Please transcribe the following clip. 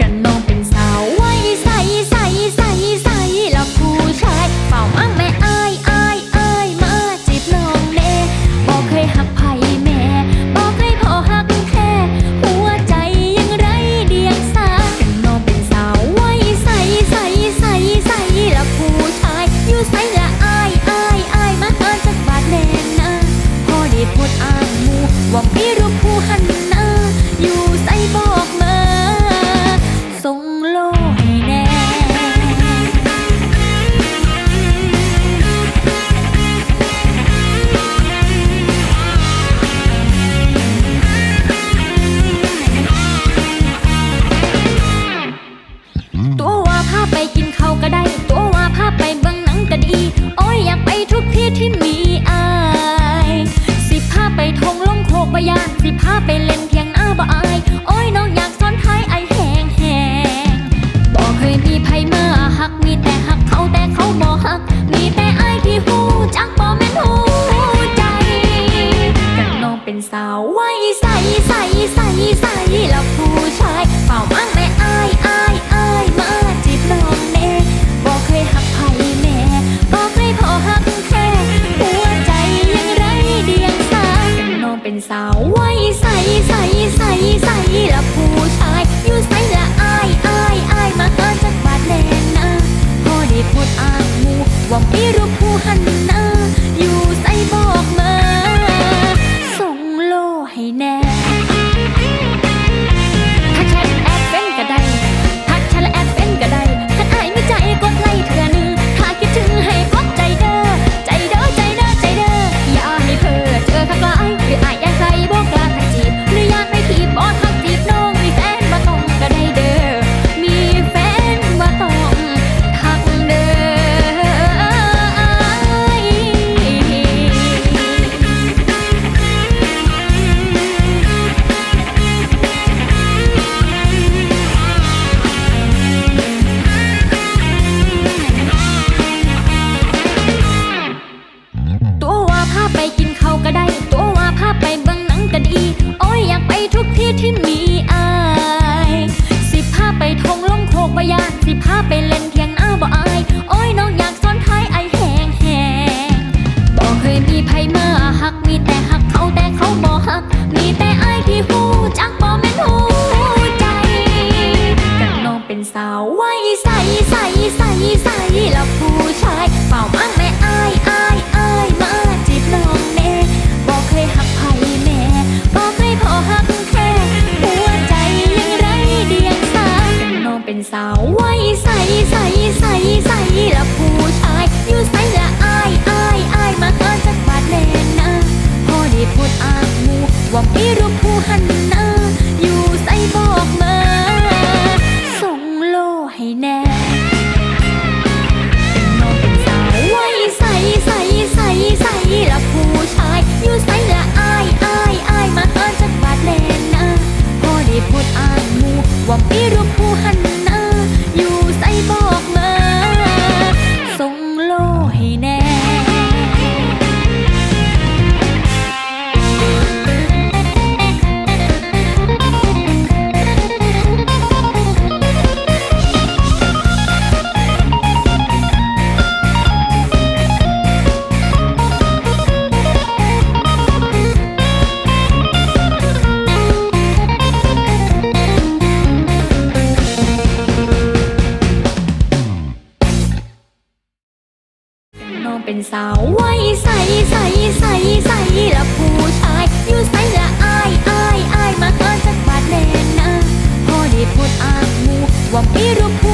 กันน้องเป็นสาวไว้ใสใสใสใสแล้วผู้ชายเป่าอ้าแม่อายอาายมาจีบน้องเน่บอกเคยหักไผ่แม่บอกเคยพอหักแท้หัวใจยังไรเดียงสากันน้องเป็นสาวไว้ใสใสใสใสแล้วผู้ชายอยู่ใสละอายอายอายมาหาจักบาทแน่นะพอได้พูดอ้างมูว่ามีรูปผู้หัน เป็นสาวไว้ใสใสใสใสละผู้ชายอยู่ใสละอายอายอายมาหาจักบาดแน่นะพอได้พูดอ้างมูว่าไม่รู้ผู้หันหน้า 嫂，我一闪一闪一闪。 เป็นสาวไว้ใสใสใสใสละผู้ชายอยู่ใสละอายอายอายมาเกินจักบาทแดงนะพอได้พูดอ้างมูว่าไม่รู้